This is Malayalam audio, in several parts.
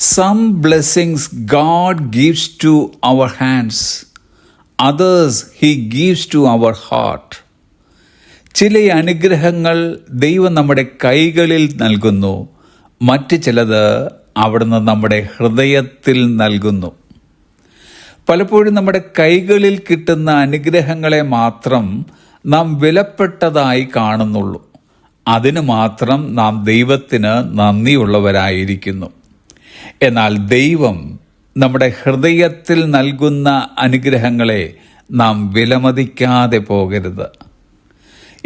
Some blessings God gives to our hands, others He gives to our heart. ചില അനുഗ്രഹങ്ങൾ ദൈവം നമ്മുടെ കൈകളിൽ നൽകുന്നു. മറ്റ് ചിലത് അവിടുന്ന് നമ്മുടെ ഹൃദയത്തിൽ നൽകുന്നു. പലപ്പോഴും നമ്മുടെ കൈകളിൽ കിട്ടുന്ന അനുഗ്രഹങ്ങളെ മാത്രം നാം വിലപ്പെട്ടതായി കാണുന്നുള്ളൂ. അതിന് മാത്രം നാം ദൈവത്തിന് നന്ദിയുള്ളവരായിരിക്കുന്നു. എന്നാൽ ദൈവം നമ്മുടെ ഹൃദയത്തിൽ നൽകുന്ന അനുഗ്രഹങ്ങളെ നാം വിലമതിക്കാതെ പോകരുത്.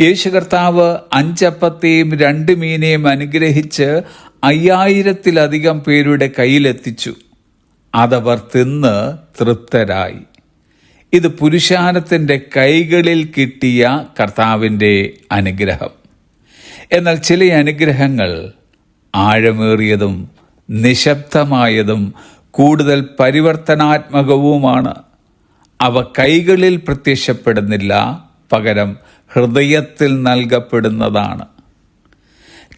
യേശു കർത്താവ് അഞ്ചപ്പത്തെയും രണ്ട് മീനെയും അനുഗ്രഹിച്ച് അയ്യായിരത്തിലധികം പേരുടെ കയ്യിലെത്തിച്ചു. അതവർ തിന്ന് തൃപ്തരായി. ഇത് പുരുഷാരത്തിന്റെ കൈകളിൽ കിട്ടിയ കർത്താവിന്റെ അനുഗ്രഹം. എന്നാൽ ചില അനുഗ്രഹങ്ങൾ ആഴമേറിയതും നിശബ്ദമായതും കൂടുതൽ പരിവർത്തനാത്മകവുമാണ്. അവ കൈകളിൽ പ്രത്യക്ഷപ്പെടുന്നില്ല പകരം ഹൃദയത്തിൽ നൽകപ്പെടുന്നതാണ്.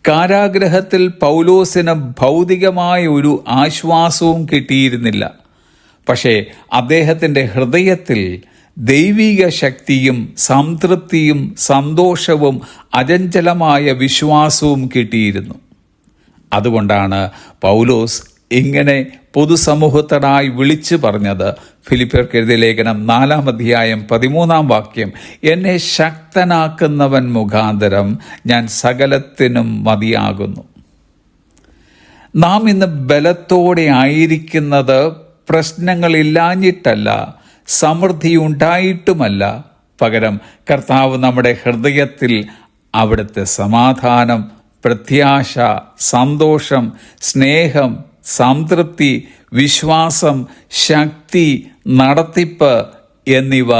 കാരാഗ്രഹത്തിൽ പൗലോസിന് ഭൗതികമായ ഒരു ആശ്വാസവും കിട്ടിയിരുന്നില്ല. പക്ഷേ അദ്ദേഹത്തിന്റെ ഹൃദയത്തിൽ ദൈവിക ശക്തിയും സംതൃപ്തിയും സന്തോഷവും അചഞ്ചലമായ വിശ്വാസവും കിട്ടിയിരുന്നു. അതുകൊണ്ടാണ് പൗലോസ് ഇങ്ങനെ പൊതുസമൂഹത്തിനായി വിളിച്ചു പറഞ്ഞത്. ഫിലിപ്പിയർക്ക് എഴുതിയ ലേഖനം നാലാം അധ്യായം പതിമൂന്നാം വാക്യം എന്നെ ശക്തനാക്കുന്നവൻ മുഖാന്തരം ഞാൻ സകലത്തിനും മതിയാകുന്നു. നാം ഇന്ന് ബലത്തോടെ ആയിരിക്കുന്നത് പ്രശ്നങ്ങളില്ലാഞ്ഞിട്ടല്ല സമൃദ്ധി ഉണ്ടായിട്ടുമല്ല പകരം കർത്താവ് നമ്മുടെ ഹൃദയത്തിൽ അവിടുത്തെ സമാധാനം പ്രത്യാശ സന്തോഷം സ്നേഹം സംതൃപ്തി വിശ്വാസം ശക്തി നടത്തിപ്പ് എന്നിവ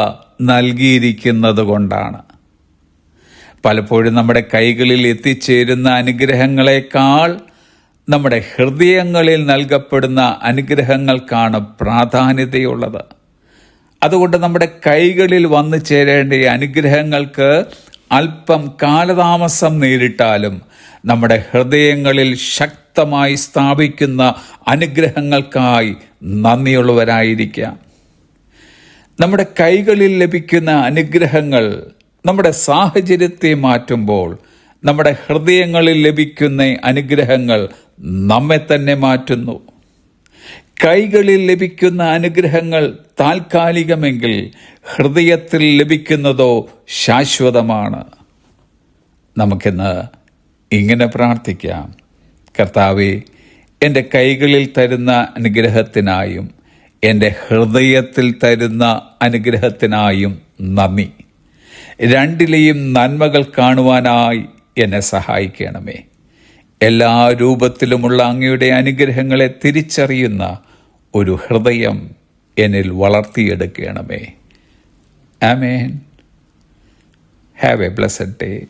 നൽകിയിരിക്കുന്നത് കൊണ്ടാണ്. പലപ്പോഴും നമ്മുടെ കൈകളിൽ എത്തിച്ചേരുന്ന അനുഗ്രഹങ്ങളെക്കാൾ നമ്മുടെ ഹൃദയങ്ങളിൽ നൽകപ്പെടുന്ന അനുഗ്രഹങ്ങൾക്കാണ് പ്രാധാന്യതയുള്ളത്. അതുകൊണ്ട് നമ്മുടെ കൈകളിൽ വന്നു ചേരേണ്ട അനുഗ്രഹങ്ങൾക്ക് അല്പം കാലതാമസം നേരിട്ടാലും നമ്മുടെ ഹൃദയങ്ങളിൽ ശക്തമായി സ്ഥാപിക്കുന്ന അനുഗ്രഹങ്ങൾക്കായി നന്ദിയുള്ളവരായിരിക്കാം. നമ്മുടെ കൈകളിൽ ലഭിക്കുന്ന അനുഗ്രഹങ്ങൾ നമ്മുടെ സാഹചര്യത്തെ മാറ്റുമ്പോൾ നമ്മുടെ ഹൃദയങ്ങളിൽ ലഭിക്കുന്ന അനുഗ്രഹങ്ങൾ നമ്മെ തന്നെ മാറ്റുന്നു. കൈകളിൽ ലഭിക്കുന്ന അനുഗ്രഹങ്ങൾ താൽക്കാലികമെങ്കിൽ ഹൃദയത്തിൽ ലഭിക്കുന്നതോ ശാശ്വതമാണ്. നമുക്കിന്ന് ഇങ്ങനെ പ്രാർത്ഥിക്കാം. കർത്താവെ എന്റെ കൈകളിൽ തരുന്ന അനുഗ്രഹത്തിനായും എന്റെ ഹൃദയത്തിൽ തരുന്ന അനുഗ്രഹത്തിനായും നന്ദി. രണ്ടിലെയും നന്മകൾ കാണുവാനായി എന്നെ സഹായിക്കണമേ. എല്ലാ രൂപത്തിലുമുള്ള അങ്ങയുടെ അനുഗ്രഹങ്ങളെ തിരിച്ചറിയുന്ന ഒരു ഹൃദയം എന്നിൽ വളർത്തിയെടുക്കണമേ. ആമേൻ. Have a blessed day